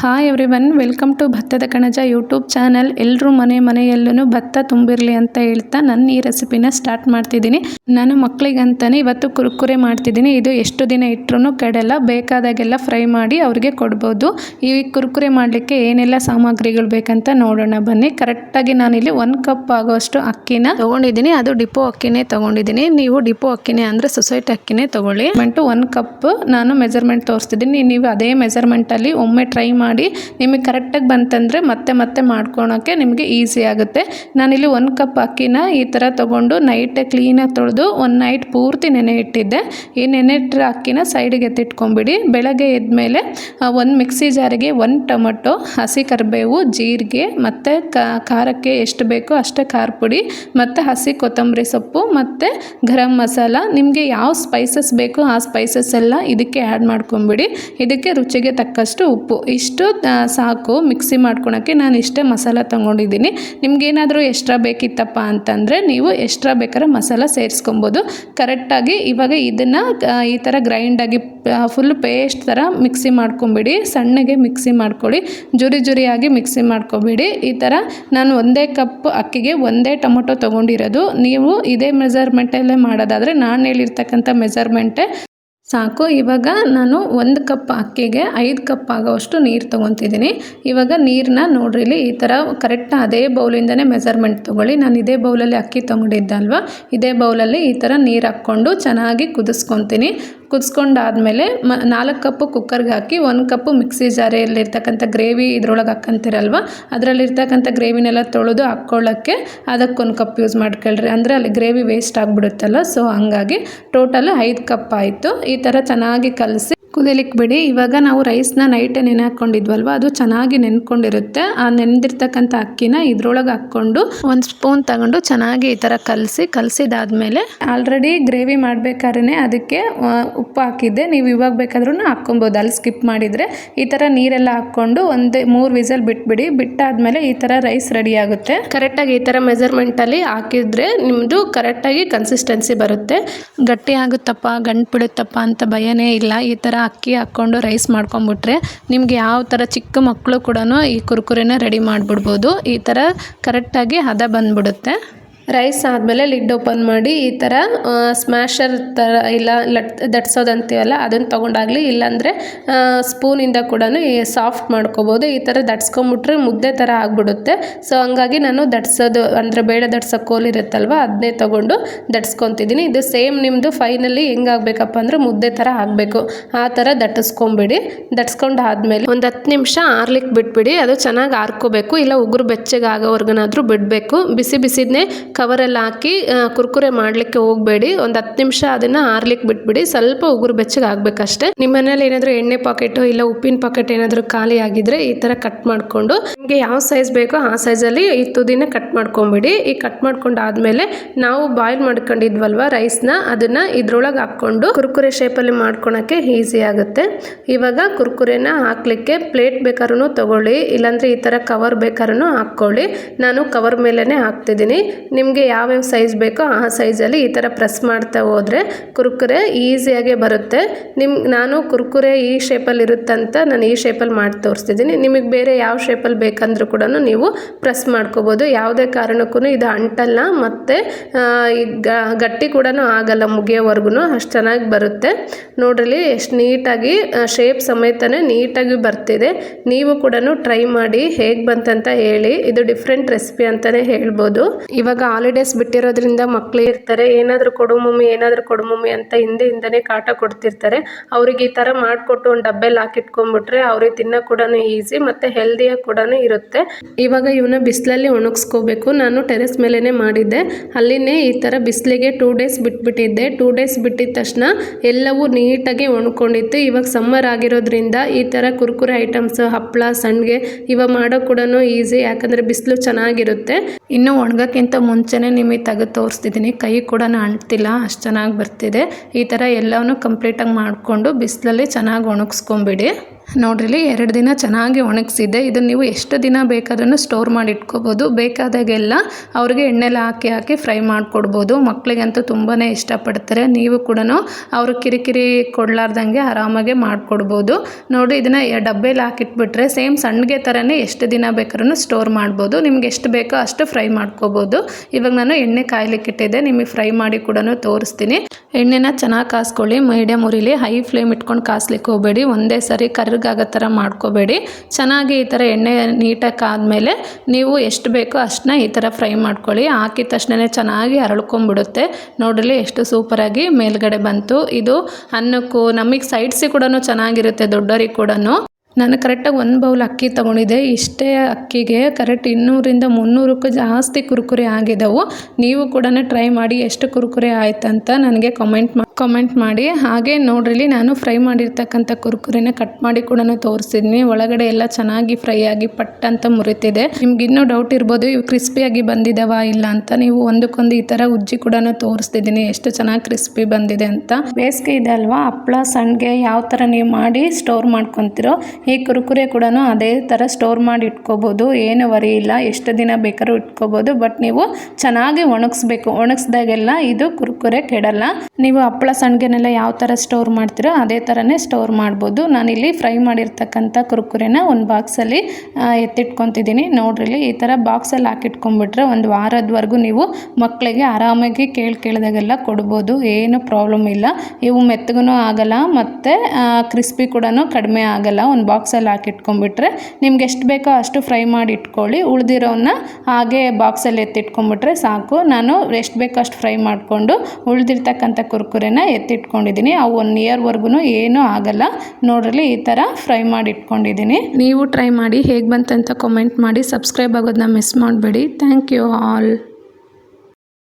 Hi everyone welcome to Bhattada Kanaja YouTube channel ಎಲ್ಲರೂ ಮನೆ ಮನೆಯಲ್ಲೂ ಭತ್ತ ತುಂಬಿರಲಿ ಅಂತ ಹೇಳ್ತಾ ನನ್ನ ಈ ರೆಸಿಪಿನ ಸ್ಟಾರ್ಟ್ ಮಾಡ್ತಿದ್ದೀನಿ. ನಾನು ಮಕ್ಕಳಿಗಂತಾನೆ ಇವತ್ತು ಕುರುಕುರೆ ಮಾಡ್ತಿದ್ದೀನಿ. ಇದು ಎಷ್ಟು ದಿನ ಇಟ್ಟರೂ ಕೆಡಲ್ಲ, ಬೇಕಾದಾಗೆಲ್ಲ ಫ್ರೈ ಮಾಡಿ ಅವ್ರಿಗೆ ಕೊಡ್ಬೋದು. ಈ ಕುರುಕುರೆ ಮಾಡಲಿಕ್ಕೆ ಏನೆಲ್ಲ ಸಾಮಗ್ರಿಗಳು ಬೇಕಂತ ನೋಡೋಣ, ಬನ್ನಿ. ಕರೆಕ್ಟಾಗಿ ನಾನಿಲ್ಲಿ ಒನ್ ಕಪ್ ಆಗೋಷ್ಟು ಅಕ್ಕಿನ ತೊಗೊಂಡಿದ್ದೀನಿ. ಅದು ಡಿಪೋ ಅಕ್ಕಿನೇ ತೊಗೊಂಡಿದ್ದೀನಿ. ನೀವು ಡಿಪೋ ಅಕ್ಕಿನೇ ಅಂದರೆ ಸೊಸೈಟಿ ಅಕ್ಕಿನೇ ತೊಗೊಳ್ಳಿ. ಒನ್ ಕಪ್ ನಾನು ಮೆಜರ್ಮೆಂಟ್ ತೋರಿಸ್ತಿದ್ದೀನಿ. ನೀವು ಅದೇ ಮೆಜರ್ಮೆಂಟಲ್ಲಿ ಒಮ್ಮೆ ಟ್ರೈ ಮಾಡಿ ನಿಮಗೆ ಕರೆಕ್ಟಾಗಿ ಬಂತಂದರೆ ಮತ್ತೆ ಮತ್ತೆ ಮಾಡ್ಕೊಳೋಕ್ಕೆ ನಿಮಗೆ ಈಸಿ ಆಗುತ್ತೆ. ನಾನಿಲ್ಲಿ ಒಂದು ಕಪ್ ಅಕ್ಕಿನ ಈ ಥರ ತೊಗೊಂಡು ನೈಟೇ ಕ್ಲೀನಾಗಿ ತೊಳೆದು ಒನ್ ನೈಟ್ ಪೂರ್ತಿ ನೆನೆ ಇಟ್ಟಿದ್ದೆ. ಈ ನೆನೆ ಇಟ್ಟಿರೋ ಅಕ್ಕಿನ ಸೈಡಿಗೆ ಎತ್ತಿಟ್ಕೊಂಬಿಡಿ. ಬೆಳಗ್ಗೆ ಎದ್ಮೇಲೆ ಒಂದು ಮಿಕ್ಸಿ ಜಾರಿಗೆ ಒಂದು ಟೊಮೊಟೊ, ಹಸಿ ಕರಿಬೇವು, ಜೀರಿಗೆ ಮತ್ತು ಖಾರಕ್ಕೆ ಎಷ್ಟು ಬೇಕೋ ಅಷ್ಟೇ ಖಾರ ಪುಡಿ ಮತ್ತು ಹಸಿ ಕೊತ್ತಂಬರಿ ಸೊಪ್ಪು ಮತ್ತು ಗರಂ ಮಸಾಲ. ನಿಮಗೆ ಯಾವ ಸ್ಪೈಸಸ್ ಬೇಕೋ ಆ ಸ್ಪೈಸಸ್ ಎಲ್ಲ ಇದಕ್ಕೆ ಆ್ಯಡ್ ಮಾಡ್ಕೊಂಬಿಡಿ. ಇದಕ್ಕೆ ರುಚಿಗೆ ತಕ್ಕಷ್ಟು ಉಪ್ಪು. ಇಷ್ಟು ಸಾಕು, ಮಿಕ್ಸಿ ಮಾಡ್ಕೊಳಕ್ಕೆ ನಾನು ಇಷ್ಟೇ ಮಸಾಲ ತೊಗೊಂಡಿದ್ದೀನಿ. ನಿಮಗೇನಾದರೂ ಎಕ್ಸ್ಟ್ರಾ ಬೇಕಿತ್ತಪ್ಪ ಅಂತಂದರೆ ನೀವು ಎಕ್ಸ್ಟ್ರಾ ಬೇಕಾದ್ರೆ ಮಸಾಲ ಸೇರಿಸ್ಕೊಬೋದು. ಕರೆಕ್ಟಾಗಿ ಇವಾಗ ಇದನ್ನು ಈ ಥರ ಗ್ರೈಂಡಾಗಿ ಫುಲ್ ಪೇಸ್ಟ್ ಥರ ಮಿಕ್ಸಿ ಮಾಡ್ಕೊಂಬಿಡಿ. ಸಣ್ಣಗೆ ಮಿಕ್ಸಿ ಮಾಡ್ಕೊಳ್ಳಿ. ಜುರಿ ಜುರಿಯಾಗಿ ಮಿಕ್ಸಿ ಮಾಡ್ಕೊಬೇಡಿ. ಈ ಥರ ನಾನು ಒಂದೇ ಕಪ್ ಅಕ್ಕಿಗೆ ಒಂದೇ ಟೊಮೊಟೊ ತೊಗೊಂಡಿರೋದು. ನೀವು ಇದೇ ಮೆಜರ್ಮೆಂಟಲ್ಲೇ ಮಾಡೋದಾದರೆ ನಾನು ಹೇಳಿರ್ತಕ್ಕಂಥ ಮೆಜರ್ಮೆಂಟೇ ಸಾಕು. ಇವಾಗ ನಾನು ಒಂದು ಕಪ್ ಅಕ್ಕಿಗೆ ಐದು ಕಪ್ ಆಗೋವಷ್ಟು ನೀರು ತೊಗೊತಿದ್ದೀನಿ. ಇವಾಗ ನೀರನ್ನ ನೋಡ್ರಿ ಇಲ್ಲಿ ಈ ಥರ ಕರೆಕ್ಟ್ ಅದೇ ಬೌಲಿಂದನೇ ಮೆಸರ್ಮೆಂಟ್ ತೊಗೊಳ್ಳಿ. ನಾನು ಇದೇ ಬೌಲಲ್ಲಿ ಅಕ್ಕಿ ತೊಗೊಂಡಿದ್ದಲ್ವ ಇದೇ ಬೌಲಲ್ಲಿ ಈ ಥರ ನೀರು ಹಾಕ್ಕೊಂಡು ಚೆನ್ನಾಗಿ ಕುದಿಸ್ಕೊತೀನಿ. ಕುದಿಸ್ಕೊಂಡಾದಮೇಲೆ ಮ, ನಾಲ್ಕು ಕಪ್ಪು ಕುಕ್ಕರ್ಗೆ ಹಾಕಿ ಒಂದು ಕಪ್ಪು ಮಿಕ್ಸಿ ಜಾರೆಯಲ್ಲಿರ್ತಕ್ಕಂಥ ಗ್ರೇವಿ ಇದ್ರೊಳಗೆ ಹಾಕ್ಕಂತೀರಲ್ವ ಅದರಲ್ಲಿರ್ತಕ್ಕಂಥ ಗ್ರೇವಿನೆಲ್ಲ ತೊಳೆದು ಹಾಕ್ಕೊಳ್ಳೋಕ್ಕೆ ಅದಕ್ಕೊಂದು ಕಪ್ ಯೂಸ್ ಮಾಡ್ಕೊಳ್ರಿ. ಅಂದರೆ ಅಲ್ಲಿ ಗ್ರೇವಿ ವೇಸ್ಟ್ ಆಗಿಬಿಡುತ್ತಲ್ಲ ಸೊ ಹಂಗಾಗಿ ಟೋಟಲ್ ಐದು ಕಪ್ ಆಯಿತು. ಥರ ಚೆನ್ನಾಗಿ ಕಲಸಿ ಕುದಿಲಿಕ್ಕೆ ಬಿಡಿ ಇವಾಗ ನಾವು ರೈಸ್ನ ನೈಟೇ ನೆನೆ ಹಾಕ್ಕೊಂಡಿದ್ವಲ್ವ ಅದು ಚೆನ್ನಾಗಿ ನೆನ್ಕೊಂಡಿರುತ್ತೆ. ಆ ನೆನೆದಿರ್ತಕ್ಕಂಥ ಅಕ್ಕಿನ ಇದ್ರೊಳಗೆ ಹಾಕ್ಕೊಂಡು ಒಂದು ಸ್ಪೂನ್ ತಗೊಂಡು ಚೆನ್ನಾಗಿ ಈ ಥರ ಕಲಸಿ, ಕಲಸಿದಾದ್ಮೇಲೆ ಆಲ್ರೆಡಿ ಗ್ರೇವಿ ಮಾಡಬೇಕಾದ್ರೆ ಅದಕ್ಕೆ ಉಪ್ಪು ಹಾಕಿದ್ದೆ. ನೀವು ಇವಾಗ ಬೇಕಾದ್ರೂ ಹಾಕ್ಕೊಬೋದು. ಅಲ್ಲಿ ಸ್ಕಿಪ್ ಮಾಡಿದರೆ ಈ ಥರ ನೀರೆಲ್ಲ ಹಾಕ್ಕೊಂಡು ಒಂದು ಮೂರು ವಿಸಲ್ ಬಿಟ್ಬಿಡಿ. ಬಿಟ್ಟಾದ್ಮೇಲೆ ಈ ಥರ ರೈಸ್ ರೆಡಿ ಆಗುತ್ತೆ. ಕರೆಕ್ಟಾಗಿ ಈ ಥರ ಮೆಜರ್ಮೆಂಟಲ್ಲಿ ಹಾಕಿದರೆ ನಿಮ್ಮದು ಕರೆಕ್ಟಾಗಿ ಕನ್ಸಿಸ್ಟೆನ್ಸಿ ಬರುತ್ತೆ. ಗಟ್ಟಿ ಆಗುತ್ತಪ್ಪ, ಗಂಟು ಬಿಡುತ್ತಪ್ಪ ಅಂತ ಭಯನೇ ಇಲ್ಲ. ಈ ಥರ ಅಕ್ಕಿ ಹಾಕ್ಕೊಂಡು ರೈಸ್ ಮಾಡ್ಕೊಂಬಿಟ್ರೆ ನಿಮಗೆ ಯಾವ ಥರ ಚಿಕ್ಕ ಮಕ್ಕಳು ಕೂಡ ಈ ಕುರ್ಕುರೆನ ರೆಡಿ ಮಾಡಿಬಿಡ್ಬೋದು. ಈ ಥರ ಕರೆಕ್ಟಾಗಿ ಹದ ಬಂದ್ಬಿಡುತ್ತೆ. ರೈಸ್ ಆದಮೇಲೆ ಲಿಡ್ ಓಪನ್ ಮಾಡಿ ಈ ಥರ ಸ್ಮ್ಯಾಶರ್ ಥರ ಇಲ್ಲ, ಲಟ್, ದಟ್ಸೋದಂತೀವಲ್ಲ, ಅದನ್ನು ತೊಗೊಂಡಾಗಲಿ, ಇಲ್ಲಾಂದರೆ ಸ್ಪೂನಿಂದ ಕೂಡ ಸಾಫ್ಟ್ ಮಾಡ್ಕೋಬೋದು. ಈ ಥರ ದಟ್ಸ್ಕೊಂಬಿಟ್ರೆ ಮುದ್ದೆ ಥರ ಆಗಿಬಿಡುತ್ತೆ. ಸೊ ಹಂಗಾಗಿ ನಾನು ದಟ್ಸೋದು, ಅಂದರೆ ಬೇಡ ದಟ್ಸೋ ಕೋಲ್ ಇರುತ್ತಲ್ವ ಅದನ್ನೇ ತೊಗೊಂಡು ದಟ್ಸ್ಕೊತಿದ್ದೀನಿ. ಇದು ಸೇಮ್ ನಿಮ್ಮದು ಫೈನಲಿ ಹೆಂಗಾಗಬೇಕಪ್ಪ ಅಂದರೆ ಮುದ್ದೆ ಥರ ಆಗಬೇಕು. ಆ ಥರ ದಟ್ಟಿಸ್ಕೊಂಬಿಡಿ ದಟ್ಸ್ಕೊಂಡು ಆದಮೇಲೆ ಒಂದು ಹತ್ತು ನಿಮಿಷ ಆರ್ಲಿಕ್ಕೆ ಬಿಟ್ಬಿಡಿ. ಅದು ಚೆನ್ನಾಗಿ ಆರ್ಕೋಬೇಕು. ಇಲ್ಲ ಉಗುರು ಬೆಚ್ಚಗೆ ಆಗೋವರೆಗನಾದರೂ ಬಿಡಬೇಕು. ಬಿಸಿ ಬಿಸಿದನ್ನೇ ಕವರೆಲ್ಲ ಹಾಕಿ ಕುರ್ಕುರೆ ಮಾಡಲಿಕ್ಕೆ ಹೋಗಬೇಡಿ. ಒಂದು ಹತ್ತು ನಿಮಿಷ ಅದನ್ನು ಆರ್ಲಿಕ್ಕೆ ಬಿಟ್ಬಿಡಿ. ಸ್ವಲ್ಪ ಉಗುರು ಬೆಚ್ಚಗೆ ಆಗಬೇಕಷ್ಟೇ. ನಿಮ್ಮ ಮನೇಲಿ ಏನಾದರೂ ಎಣ್ಣೆ ಪಾಕೆಟು ಇಲ್ಲ ಉಪ್ಪಿನ ಪಾಕೆಟ್ ಏನಾದರೂ ಖಾಲಿ ಆಗಿದ್ರೆ ಈ ಥರ ಕಟ್ ಮಾಡಿಕೊಂಡು, ನಿಮಗೆ ಯಾವ ಸೈಜ್ ಬೇಕೋ ಆ ಸೈಜಲ್ಲಿ ಈ ತುದಿನ ಕಟ್ ಮಾಡ್ಕೊಂಬಿಡಿ. ಈ ಕಟ್ ಮಾಡ್ಕೊಂಡಾದ್ಮೇಲೆ ನಾವು ಬಾಯ್ಲ್ ಮಾಡ್ಕೊಂಡಿದ್ವಲ್ವ ರೈಸ್ನ ಅದನ್ನು ಇದ್ರೊಳಗೆ ಹಾಕ್ಕೊಂಡು ಕುರ್ಕುರೆ ಶೇಪಲ್ಲಿ ಮಾಡ್ಕೊಳಕ್ಕೆ ಈಸಿ ಆಗುತ್ತೆ. ಇವಾಗ ಕುರ್ಕುರೆನ ಹಾಕ್ಲಿಕ್ಕೆ ಪ್ಲೇಟ್ ಬೇಕಾದ್ರೂ ತಗೊಳ್ಳಿ, ಇಲ್ಲಾಂದರೆ ಈ ಥರ ಕವರ್ ಬೇಕಾದ್ರೂ ಹಾಕ್ಕೊಳ್ಳಿ. ನಾನು ಕವರ್ ಮೇಲೇ ಹಾಕ್ತಿದ್ದೀನಿ. ನಿಮ್ಮ ನಿಮಗೆ ಯಾವ್ಯಾವ ಸೈಜ್ ಬೇಕೋ ಆ ಸೈಜಲ್ಲಿ ಈ ಥರ ಪ್ರೆಸ್ ಮಾಡ್ತಾ ಹೋದರೆ ಕುರ್ಕುರೆ ಈಸಿಯಾಗೆ ಬರುತ್ತೆ. ನಿಮ್ಮ ನಾನು ಕುರ್ಕುರೆ ಈ ಶೇಪಲ್ಲಿ ಇರುತ್ತಂತ ನಾನು ಈ ಶೇಪಲ್ಲಿ ಮಾಡಿ ತೋರಿಸ್ತಿದ್ದೀನಿ. ನಿಮಗೆ ಬೇರೆ ಯಾವ ಶೇಪಲ್ಲಿ ಬೇಕಂದ್ರೂ ಕೂಡ ನೀವು ಪ್ರೆಸ್ ಮಾಡ್ಕೋಬೋದು. ಯಾವುದೇ ಕಾರಣಕ್ಕೂ ಇದು ಅಂಟಲ್ಲ, ಮತ್ತು ಗಟ್ಟಿ ಕೂಡ ಆಗಲ್ಲ ಮುಗಿಯೋವರೆಗೂ ಅಷ್ಟು ಚೆನ್ನಾಗಿ ಬರುತ್ತೆ. ನೋಡ್ರಲ್ಲಿ ಎಷ್ಟು ನೀಟಾಗಿ ಶೇಪ್ ಸಮೇತನೇ ನೀಟಾಗಿ ಬರ್ತಿದೆ. ನೀವು ಕೂಡ ಟ್ರೈ ಮಾಡಿ ಹೇಗೆ ಬಂತಂತ ಹೇಳಿ, ಇದು ಡಿಫ್ರೆಂಟ್ ರೆಸಿಪಿ ಅಂತಲೇ ಹೇಳ್ಬೋದು. ಇವಾಗ ಹಾಲಿಡೇಸ್ ಬಿಟ್ಟಿರೋದ್ರಿಂದ ಮಕ್ಕಳು ಇರ್ತಾರೆ. ಏನಾದರೂ ಕೊಡು ಮಮ್ಮಿ, ಏನಾದರೂ ಕೊಡು ಮಮ್ಮಿ ಅಂತ ಹಿಂದೆ ಕಾಟ ಕೊಡ್ತಿರ್ತಾರೆ. ಅವ್ರಿಗೆ ಈ ಥರ ಮಾಡಿಕೊಟ್ಟು ಒಂದು ಡಬ್ಬೆಲ್ಲಿ ಹಾಕಿಟ್ಕೊಂಡ್ಬಿಟ್ರೆ ಅವ್ರಿಗೆ ತಿನ್ನೋ ಕೂಡ ಈಸಿ ಮತ್ತು ಹೆಲ್ದಿಯಾಗಿ ಕೂಡ ಇರುತ್ತೆ. ಇವಾಗ ಇವನ್ನ ಬಿಸಿಲಲ್ಲಿ ಒಣಗಿಸ್ಕೋಬೇಕು. ನಾನು ಟೆರೆಸ್ ಮೇಲೇ ಮಾಡಿದ್ದೆ. ಅಲ್ಲಿನೇ ಈ ಥರ ಬಿಸಿಲಿಗೆ ಟೂ ಡೇಸ್ ಬಿಟ್ಬಿಟ್ಟಿದ್ದೆ. ಟೂ ಡೇಸ್ ಬಿಟ್ಟಿದ ತಕ್ಷಣ ಎಲ್ಲವೂ ನೀಟಾಗಿ ಒಣ್ಕೊಂಡಿತ್ತು. ಇವಾಗ ಸಮ್ಮರ್ ಆಗಿರೋದ್ರಿಂದ ಈ ಥರ ಕುರ್ಕುರೆ ಐಟಮ್ಸ್ ಹಪ್ಪಳ ಸಂಡಿಗೆ ಇವಾಗ ಮಾಡೋ ಕೂಡ ಈಸಿ ಯಾಕಂದರೆ ಬಿಸಿಲು ಚೆನ್ನಾಗಿರುತ್ತೆ. ಇನ್ನು ಒಣಗಕ್ಕಿಂತ ಮುಂಚೆನೇ ನಿಮಗೆ ತೆಗೆದು ತೋರಿಸ್ತಿದ್ದೀನಿ. ಕೈ ಕೂಡ ಅಂಟ್ತಿಲ್ಲ ಅಷ್ಟು ಚೆನ್ನಾಗಿ ಬರ್ತಿದೆ. ಈ ಥರ ಎಲ್ಲವನ್ನೂ ಕಂಪ್ಲೀಟಾಗಿ ಮಾಡಿಕೊಂಡು ಬಿಸಿಲಲ್ಲಿ ಚೆನ್ನಾಗಿ ಒಣಗಿಸ್ಕೊಂಬಿಡಿ. ನೋಡ್ರಿ ಎರಡು ದಿನ ಚೆನ್ನಾಗಿ ಒಣಗಿಸಿದ್ದೆ. ಇದನ್ನು ನೀವು ಎಷ್ಟು ದಿನ ಬೇಕಾದ್ರೂ ಸ್ಟೋರ್ ಮಾಡಿ ಇಟ್ಕೋಬೋದು. ಬೇಕಾದಾಗೆಲ್ಲ ಅವ್ರಿಗೆ ಎಣ್ಣೆಲಿ ಹಾಕಿ ಹಾಕಿ ಫ್ರೈ ಮಾಡಿಕೊಡ್ಬೋದು. ಮಕ್ಕಳಿಗಂತೂ ತುಂಬಾ ಇಷ್ಟಪಡ್ತಾರೆ. ನೀವು ಕೂಡ ಅವರು ಕಿರಿಕಿರಿ ಕೊಡಲಾರ್ದಂಗೆ ಆರಾಮಾಗೆ ಮಾಡಿಕೊಡ್ಬೋದು. ನೋಡಿ, ಇದನ್ನು ಡಬ್ಬೆಲಿ ಹಾಕಿಟ್ಬಿಟ್ರೆ ಸೇಮ್ ಸಣ್ಣಗೆ ಥರನೇ ಎಷ್ಟು ದಿನ ಬೇಕಾದ್ರೂ ಸ್ಟೋರ್ ಮಾಡ್ಬೋದು. ನಿಮ್ಗೆ ಎಷ್ಟು ಬೇಕೋ ಅಷ್ಟು ಫ್ರೈ ಮಾಡ್ಕೋಬೋದು. ಇವಾಗ ನಾನು ಎಣ್ಣೆ ಕಾಯಲಿಕ್ಕೆ ಇಟ್ಟಿದ್ದೆ. ನಿಮಗೆ ಫ್ರೈ ಮಾಡಿ ಕೂಡ ತೋರಿಸ್ತೀನಿ. ಎಣ್ಣೆನ ಚೆನ್ನಾಗಿ ಕಾಸ್ಕೊಳ್ಳಿ. ಮೀಡಿಯಮ್ ಉರಿಲಿ ಹೈ ಫ್ಲೇಮ್ ಇಟ್ಕೊಂಡು ಕಾಸ್ಲಿಕ್ಕೆ ಹೋಗಬೇಡಿ. ಒಂದೇ ಸರಿ ಕರ್ಗಾಗೋ ಥರ ಮಾಡ್ಕೋಬೇಡಿ. ಚೆನ್ನಾಗಿ ಈ ಥರ ಎಣ್ಣೆ ನೀಟಾಗಿ ಆದಮೇಲೆ ನೀವು ಎಷ್ಟು ಬೇಕೋ ಅಷ್ಟನ್ನ ಈ ಥರ ಫ್ರೈ ಮಾಡ್ಕೊಳ್ಳಿ. ಹಾಕಿದ ತಕ್ಷಣ ಚೆನ್ನಾಗಿ ಅರಳ್ಕೊಂಬಿಡುತ್ತೆ. ನೋಡಲಿ ಎಷ್ಟು ಸೂಪರಾಗಿ ಮೇಲ್ಗಡೆ ಬಂತು. ಇದು ಅನ್ನಕ್ಕೂ ನಮಗೆ ಸೈಡ್ಸಿಗೆ ಕೂಡ ಚೆನ್ನಾಗಿರುತ್ತೆ, ದೊಡ್ಡೋರಿಗೆ ಕೂಡ ನಾನು ಕರೆಕ್ಟಾಗಿ ಒಂದು ಬೌಲ್ ಅಕ್ಕಿ ತೊಗೊಂಡಿದ್ದೆ. ಇಷ್ಟೇ ಅಕ್ಕಿಗೆ ಕರೆಕ್ಟ್ ಇನ್ನೂರಿಂದ ಮುನ್ನೂರಕ್ಕೂ ಜಾಸ್ತಿ ಕುರ್ಕುರೆ ಆಗಿದ್ದವು ನೀವು ಕೂಡ ಟ್ರೈ ಮಾಡಿ ಎಷ್ಟು ಕುರ್ಕುರೆ ಆಯ್ತಂತ ನನಗೆ ಕಮೆಂಟ್ ಮಾ ಕಮೆಂಟ್ ಮಾಡಿ. ಹಾಗೆ ನೋಡ್ರಿ ನಾನು ಫ್ರೈ ಮಾಡಿರ್ತಕ್ಕಂಥ ಕುರ್ಕುರೆನ ಕಟ್ ಮಾಡಿ ಕೂಡ ತೋರಿಸಿದ್ನಿ. ಒಳಗಡೆ ಎಲ್ಲ ಚೆನ್ನಾಗಿ ಫ್ರೈ ಆಗಿ ಪಟ್ ಅಂತ ಮುರಿತಿದೆ. ನಿಮ್ಗೆ ಇನ್ನೂ ಡೌಟ್ ಇರ್ಬೋದು, ಇವು ಕ್ರಿಸ್ಪಿಯಾಗಿ ಬಂದಿದ್ದಾವ ಇಲ್ಲ ಅಂತ. ನೀವು ಒಂದಕ್ಕೊಂದು ಈ ಥರ ಉಜ್ಜಿ ಕೂಡ ತೋರಿಸ್ತಿದ್ದೀನಿ. ಎಷ್ಟು ಚೆನ್ನಾಗಿ ಕ್ರಿಸ್ಪಿ ಬಂದಿದೆ ಅಂತ. ಬೇಸಿಗೆ ಇದೆ ಅಲ್ವಾ? ಹಪ್ಪಳ ಸಣ್ಣಗೆ ಯಾವ ಥರ ನೀವು ಮಾಡಿ ಸ್ಟೋರ್ ಮಾಡ್ಕೊತಿರೋ ಈ ಕುರುಕುರೆ ಕೂಡ ಅದೇ ಥರ ಸ್ಟೋರ್ ಮಾಡಿ ಇಟ್ಕೋಬೋದು. ಏನು ವರಿ ಇಲ್ಲ. ಎಷ್ಟು ದಿನ ಬೇಕಾದ್ರೂ ಇಟ್ಕೋಬೋದು. ಬಟ್ ನೀವು ಚೆನ್ನಾಗಿ ಒಣಗಿಸ್ಬೇಕು. ಒಣಗಿಸ್ದಾಗೆಲ್ಲ ಇದು ಕುರುಕುರೆ ಕೆಡಲ್ಲ. ನೀವು ಹಪ್ಪಳ ಸಣ್ಣಗೆನೆಲ್ಲ ಯಾವ ಥರ ಸ್ಟೋರ್ ಮಾಡ್ತೀರೋ ಅದೇ ಥರನೇ ಸ್ಟೋರ್ ಮಾಡ್ಬೋದು. ನಾನಿಲ್ಲಿ ಫ್ರೈ ಮಾಡಿರ್ತಕ್ಕಂಥ ಕುರುಕುರೆನ ಒಂದು ಬಾಕ್ಸಲ್ಲಿ ಎತ್ತಿಟ್ಕೊತಿದ್ದೀನಿ. ನೋಡ್ರಿ ಈ ಥರ ಬಾಕ್ಸಲ್ಲಿ ಹಾಕಿಟ್ಕೊಂಡ್ಬಿಟ್ರೆ ಒಂದು ವಾರದವರೆಗೂ ನೀವು ಮಕ್ಕಳಿಗೆ ಆರಾಮಾಗಿ ಕೇಳಿ ಕೇಳಿದಾಗೆಲ್ಲ ಕೊಡ್ಬೋದು. ಏನು ಪ್ರಾಬ್ಲಮ್ ಇಲ್ಲ. ಇವು ಮೆತ್ತಗೂ ಆಗಲ್ಲ. ಮತ್ತು ಕ್ರಿಸ್ಪಿ ಕೂಡ ಕಡಿಮೆ ಆಗಲ್ಲ. ಒಂದು ಬಾಕ್ಸಲ್ಲಿ ಹಾಕಿಟ್ಕೊಂಡ್ಬಿಟ್ರೆ ನಿಮ್ಗೆ ಎಷ್ಟು ಬೇಕೋ ಅಷ್ಟು ಫ್ರೈ ಮಾಡಿ ಇಟ್ಕೊಳ್ಳಿ. ಉಳಿದಿರೋನ್ನ ಹಾಗೆ ಬಾಕ್ಸಲ್ಲಿ ಎತ್ತಿಟ್ಕೊಂಡ್ಬಿಟ್ರೆ ಸಾಕು. ನಾನು ಎಷ್ಟು ಬೇಕೋ ಅಷ್ಟು ಫ್ರೈ ಮಾಡಿಕೊಂಡು ಉಳಿದಿರ್ತಕ್ಕಂಥ ಕುರ್ಕುರೆನ ಎತ್ತಿಟ್ಕೊಂಡಿದ್ದೀನಿ. ಅವು ಒನ್ ಇಯರ್ವರೆಗೂ ಏನೂ ಆಗಲ್ಲ. ನೋಡ್ರಲ್ಲಿ ಈ ಥರ ಫ್ರೈ ಮಾಡಿ ಇಟ್ಕೊಂಡಿದ್ದೀನಿ. ನೀವು ಟ್ರೈ ಮಾಡಿ ಹೇಗೆ ಬಂತಂತ ಕಮೆಂಟ್ ಮಾಡಿ. ಸಬ್ಸ್ಕ್ರೈಬ್ ಆಗೋದನ್ನ ಮಿಸ್ ಮಾಡಬೇಡಿ. Thank you all.